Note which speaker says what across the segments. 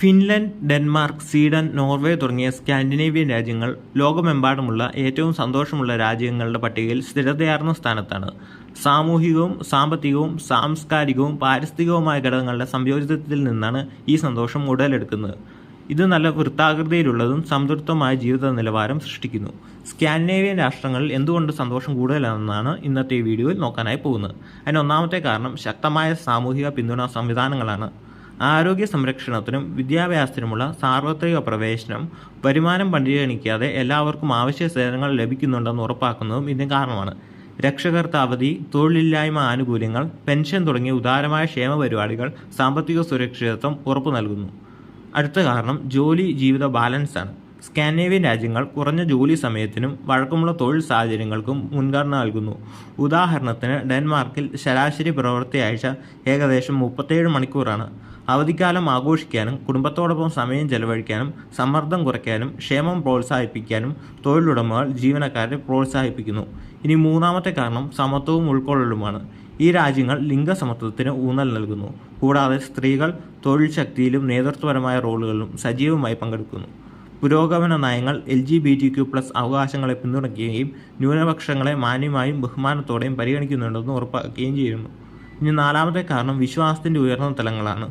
Speaker 1: Finland Denmark Sweden Norway തുടങ്ങിയ Scandinavian രാജ്യങ്ങൾ ലോകമെമ്പാടുമുള്ള ഏറ്റവും സന്തോഷമുള്ള രാജ്യങ്ങളുടെ പട്ടികയിൽ സ്ഥിരതയാർന്ന സ്ഥാനത്താണ്. സാമൂഹികവും സാമ്പത്തികവും സാംസ്കാരികവും പാരിസ്ഥിതികവുമായ ഘടകങ്ങളുടെ സംയോജിതത്തിൽ നിന്നാണ് ഈ സന്തോഷം ഉടലെടുക്കുന്നത്. ഇത് നല്ല വൃത്താകൃതിയിലുള്ളതും സംതൃപ്തമായ ജീവിത നിലവാരം സൃഷ്ടിക്കുന്നു. സ്കാൻഡിനേവിയൻ രാഷ്ട്രങ്ങളിൽ എന്തുകൊണ്ട് സന്തോഷം കൂടുതലാണെന്നാണ് ഇന്നത്തെ വീഡിയോയിൽ നോക്കാനായി പോകുന്നത്. അതിന് ഒന്നാമത്തെ കാരണം ശക്തമായ സാമൂഹിക പിന്തുണ സംവിധാനങ്ങളാണ്. ആരോഗ്യ സംരക്ഷണത്തിനും വിദ്യാഭ്യാസത്തിനുമുള്ള സാർവത്രിക പ്രവേശനം വരുമാനം പരിഗണിക്കാതെ എല്ലാവർക്കും ആവശ്യ സേവനങ്ങൾ ലഭിക്കുന്നുണ്ടെന്ന് ഉറപ്പാക്കുന്നതും ഇതിന് കാരണമാണ്. രക്ഷകർത്ത അവധി തൊഴിലില്ലായ്മ ആനുകൂല്യങ്ങൾ പെൻഷൻ തുടങ്ങിയ ഉദാരമായ ക്ഷേമ പരിപാടികൾ സാമ്പത്തിക സുരക്ഷിതത്വം ഉറപ്പു നൽകുന്നു. അടുത്ത കാരണം ജോലി ജീവിത ബാലൻസ് ആണ്. സ്കാൻഡിനേവിയൻ രാജ്യങ്ങൾ കുറഞ്ഞ ജോലി സമയത്തിനും വഴക്കമുള്ള തൊഴിൽ സാഹചര്യങ്ങൾക്കും മുൻഗണന നൽകുന്നു. ഉദാഹരണത്തിന് ഡെൻമാർക്കിൽ ശരാശരി പ്രവൃത്തി ആഴ്ച ഏകദേശം മുപ്പത്തേഴ് മണിക്കൂറാണ്. അവധിക്കാലം ആഘോഷിക്കാനും കുടുംബത്തോടൊപ്പം സമയം ചെലവഴിക്കാനും സമ്മർദ്ദം കുറയ്ക്കാനും ക്ഷേമം പ്രോത്സാഹിപ്പിക്കാനും തൊഴിലുടമകൾ ജീവനക്കാരെ പ്രോത്സാഹിപ്പിക്കുന്നു. ഇനി മൂന്നാമത്തെ കാരണം സമത്വവും ഉൾക്കൊള്ളലുമാണ്. ഈ രാജ്യങ്ങൾ ലിംഗസമത്വത്തിന് ഊന്നൽ നൽകുന്നു. കൂടാതെ സ്ത്രീകൾ തൊഴിൽ ശക്തിയിലും നേതൃത്വപരമായ റോളുകളിലും സജീവമായി പങ്കെടുക്കുന്നു. പുരോഗമന നയങ്ങൾ L G B T Q plus അവകാശങ്ങളെ പിന്തുണയ്ക്കുകയും ന്യൂനപക്ഷങ്ങളെ മാന്യമായും ബഹുമാനത്തോടെയും പരിഗണിക്കുന്നുണ്ടെന്ന് ഉറപ്പാക്കുകയും ചെയ്യുന്നു. ഇനി നാലാമത്തെ കാരണം വിശ്വാസത്തിന്റെ ഉയർന്ന തലങ്ങളാണ്.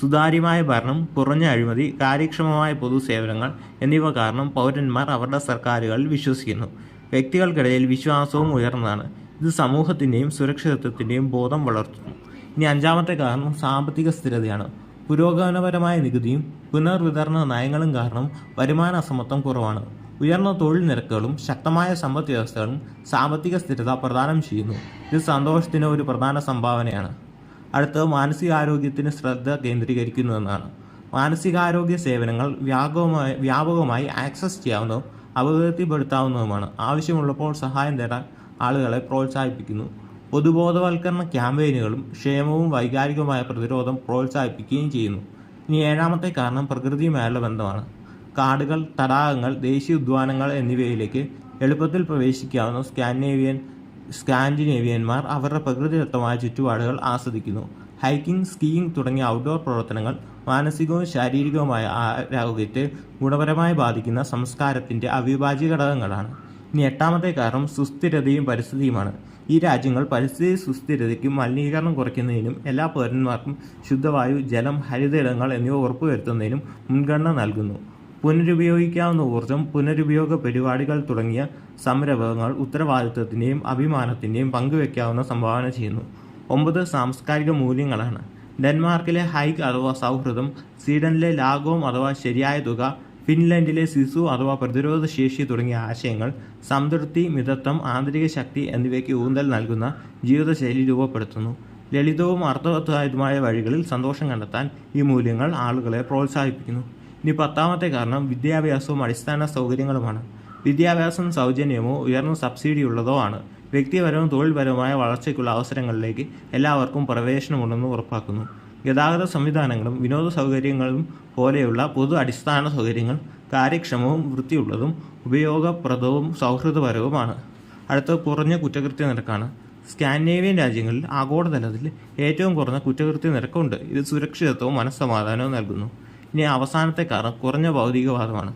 Speaker 1: സുതാര്യമായ ഭരണം കുറഞ്ഞ അഴിമതി കാര്യക്ഷമമായ പൊതുസേവനങ്ങൾ എന്നിവ കാരണം പൗരന്മാർ അവരുടെ സർക്കാരുകളിൽ വിശ്വസിക്കുന്നു. വ്യക്തികൾക്കിടയിൽ വിശ്വാസവും ഉയർന്നതാണ്. ഇത് സമൂഹത്തിന്റെയും സുരക്ഷിതത്വത്തിന്റെയും ബോധം വളർത്തുന്നു. ഇനി അഞ്ചാമത്തെ കാരണം സാമ്പത്തിക സ്ഥിരതയാണ്. പുരോഗമനപരമായ നികുതിയും പുനർവിതരണ നയങ്ങളും കാരണം വരുമാന അസമത്വം കുറവാണ്. ഉയർന്ന തൊഴിൽ നിരക്കുകളും ശക്തമായ സമ്പദ് വ്യവസ്ഥകളും സാമ്പത്തിക സ്ഥിരത പ്രദാനം ചെയ്യുന്നു. ഇത് സന്തോഷത്തിന് ഒരു പ്രധാന സംഭാവനയാണ്. അടുത്തത് മാനസികാരോഗ്യത്തിന് ശ്രദ്ധ കേന്ദ്രീകരിക്കുന്നതെന്നാണ്. മാനസികാരോഗ്യ സേവനങ്ങൾ വ്യാപകമായി വ്യാപകമായി ആക്സസ് ചെയ്യാവുന്നതും അപകീർത്തിപ്പെടുത്താവുന്നതുമാണ് ആവശ്യമുള്ളപ്പോൾ സഹായം തേടാൻ ആളുകളെ പ്രോത്സാഹിപ്പിക്കുന്നു. പൊതുബോധവൽക്കരണ ക്യാമ്പയിനുകളും ക്ഷേമവും വൈകാരികവുമായ പ്രതിരോധം പ്രോത്സാഹിപ്പിക്കുകയും ചെയ്യുന്നു. ഇനി ഏഴാമത്തെ കാരണം പ്രകൃതിയുമായുള്ള ബന്ധമാണ്. കാടുകൾ തടാകങ്ങൾ ദേശീയ ഉദ്യാനങ്ങൾ എന്നിവയിലേക്ക് എളുപ്പത്തിൽ പ്രവേശിക്കാവുന്ന സ്കാൻഡിനേവിയൻ സ്കാൻഡിനേവിയന്മാർ അവരുടെ പ്രകൃതിദത്തമായ ചുറ്റുപാടുകൾ ആസ്വദിക്കുന്നു. ഹൈക്കിംഗ് സ്കീയിങ് തുടങ്ങിയ ഔട്ട്ഡോർ പ്രവർത്തനങ്ങൾ മാനസികവും ശാരീരികവുമായ ആരോഗ്യത്തെ ഗുണപരമായി ബാധിക്കുന്ന സംസ്കാരത്തിന്റെ അവിഭാജ്യ ഘടകങ്ങളാണ്. ഇനി എട്ടാമത്തെ കാരണം സുസ്ഥിരതയും പരിസ്ഥിതിയുമാണ്. ഈ രാജ്യങ്ങൾ പരിസ്ഥിതി സുസ്ഥിരതയ്ക്കും മലിനീകരണം കുറയ്ക്കുന്നതിനും എല്ലാ പൗരന്മാർക്കും ശുദ്ധവായു ജലം ഹരിതയിടങ്ങൾ എന്നിവ ഉറപ്പുവരുത്തുന്നതിനും മുൻഗണന നൽകുന്നു. പുനരുപയോഗിക്കാവുന്ന ഊർജം പുനരുപയോഗ പരിപാടികൾ തുടങ്ങിയ സംരംഭങ്ങൾ ഉത്തരവാദിത്വത്തിന്റെയും അഭിമാനത്തിന്റെയും പങ്കുവയ്ക്കാവുന്ന സംഭാവന ചെയ്യുന്നു. ഒമ്പത് സാംസ്കാരിക മൂല്യങ്ങളാണ്. ഡെൻമാർക്കിലെ ഹൈക്ക് അഥവാ സൗഹൃദം സ്വീഡനിലെ ലാഘവം അഥവാ ശരിയായ തുക ഫിൻലൻഡിലെ സിസു അഥവാ പ്രതിരോധ ശേഷി തുടങ്ങിയ ആശയങ്ങൾ സംതൃപ്തി മിതത്വം ആന്തരിക ശക്തി എന്നിവയ്ക്ക് ഊന്നൽ നൽകുന്ന ജീവിതശൈലി രൂപപ്പെടുത്തുന്നു. ലളിതവും അർത്ഥവത്തായതുമായ വഴികളിൽ സന്തോഷം കണ്ടെത്താൻ ഈ മൂല്യങ്ങൾ ആളുകളെ പ്രോത്സാഹിപ്പിക്കുന്നു. ഇനി പത്താമത്തെ കാരണം വിദ്യാഭ്യാസവും അടിസ്ഥാന സൗകര്യങ്ങളുമാണ്. വിദ്യാഭ്യാസം സൗജന്യമോ ഉയർന്ന സബ്സിഡിയുള്ളതോ ആണ്. വ്യക്തിപരവും തൊഴിൽപരവുമായ വളർച്ചയ്ക്കുള്ള അവസരങ്ങളിലേക്ക് എല്ലാവർക്കും പ്രവേശനമുണ്ടെന്ന് ഉറപ്പാക്കുന്നു. ഗതാഗത സംവിധാനങ്ങളും വിനോദ സൗകര്യങ്ങളും പോലെയുള്ള പൊതു അടിസ്ഥാന സൗകര്യങ്ങൾ കാര്യക്ഷമവും വൃത്തിയുള്ളതും ഉപയോഗപ്രദവും സൗഹൃദപരവുമാണ്. അടുത്ത കുറഞ്ഞ കുറ്റകൃത്യ നിരക്കാണ്. സ്കാൻഡിനേവിയൻ രാജ്യങ്ങളിൽ ആഗോളതലത്തിൽ ഏറ്റവും കുറഞ്ഞ കുറ്റകൃത്യ നിരക്കുണ്ട്. ഇത് സുരക്ഷിതത്വവും മനസ്സമാധാനവും നൽകുന്നു. ഇനി അവസാനത്തെ കാരണം കുറഞ്ഞ ഭൗതികവാദമാണ്.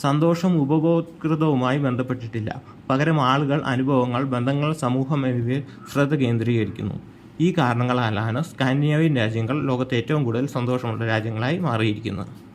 Speaker 1: സന്തോഷം ഉപഭോക്തൃതവുമായി ബന്ധപ്പെട്ടിട്ടില്ല. പകരം ആളുകൾ അനുഭവങ്ങൾ ബന്ധങ്ങൾ സമൂഹം എന്നിവയിൽ ശ്രദ്ധ കേന്ദ്രീകരിക്കുന്നു. ഈ കാരണങ്ങളാലാണ് സ്കാൻഡിനേവിയൻ രാജ്യങ്ങൾ ലോകത്തെ ഏറ്റവും കൂടുതൽ സന്തോഷമുള്ള രാജ്യങ്ങളായി മാറിയിരിക്കുന്നത്.